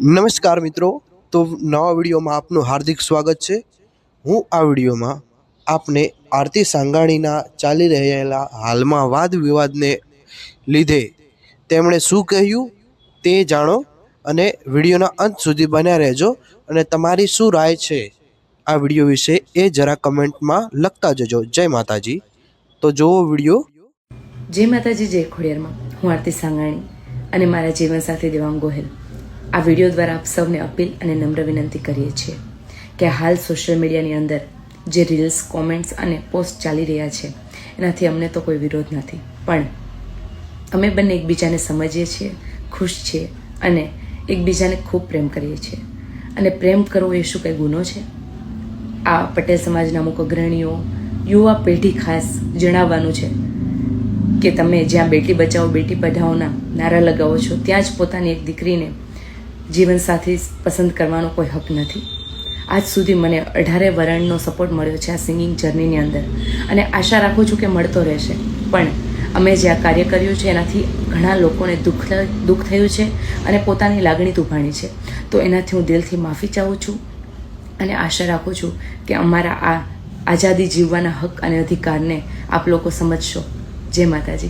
નમસ્કાર મિત્રો. તો નવા વિડીયોમાં આપનું હાર્દિક સ્વાગત છે. હું આ વિડીયોમાં આપને આરતી સાંગાણીના ચાલી રહેલા હાલમાં વાદ વિવાદને લીધે તેમણે શું કહ્યું તે જાણો અને વિડીયોના અંત સુધી બન્યા રહેજો અને તમારી શું રાય છે આ વીડિયો વિશે એ જરા કમેન્ટમાં લખતા જજો. જય માતાજી. તો જુઓ વીડિયો. જય માતાજી, જય ખોડિયારમાં હું આરતી સાંગાણી અને મારા જીવનસાથી દેવાંગ ગોહિલ. આ વીડિયો દ્વારા આપ સૌને અપીલ અને નમ્ર વિનંતી કરીએ છીએ કે હાલ સોશિયલ મીડિયાની અંદર જે રીલ્સ કોમેન્ટ્સ અને પોસ્ટ ચાલી રહ્યા છે, એનાથી અમને તો કોઈ વિરોધ નથી. પણ અમે બંને એકબીજાને સમજીએ છીએ, ખુશ છીએ અને એકબીજાને ખૂબ પ્રેમ કરીએ છીએ. અને પ્રેમ કરવો એ શું કંઈ ગુનો છે? આ પટેલ સમાજના અમુક અગ્રણીઓ, યુવા પેઢી ખાસ જણાવવાનું છે કે તમે જ્યાં બેટી બચાવો, બેટી પઢાઓના નારા લગાવો છો, ત્યાં જ પોતાની એક દીકરીને જીવનસાથી પસંદ કરવાનો કોઈ હક નથી. આજ સુધી મને અઢારે વરણનો સપોર્ટ મળ્યો છે આ સિંગિંગ જર્નીની અંદર. અને આશા રાખું છું કે મળતો રહેશે. પણ અમે જે આ કાર્ય કર્યું છે, એનાથી ઘણા લોકોને દુઃખ દુઃખ થયું છે અને પોતાની લાગણી દુભાણી છે. તો એનાથી હું દિલથી માફી ચાહું છું અને આશા રાખું છું કે અમારા આ આઝાદી જીવવાના હક અને અધિકારને આપ લોકો સમજશો. જય માતાજી.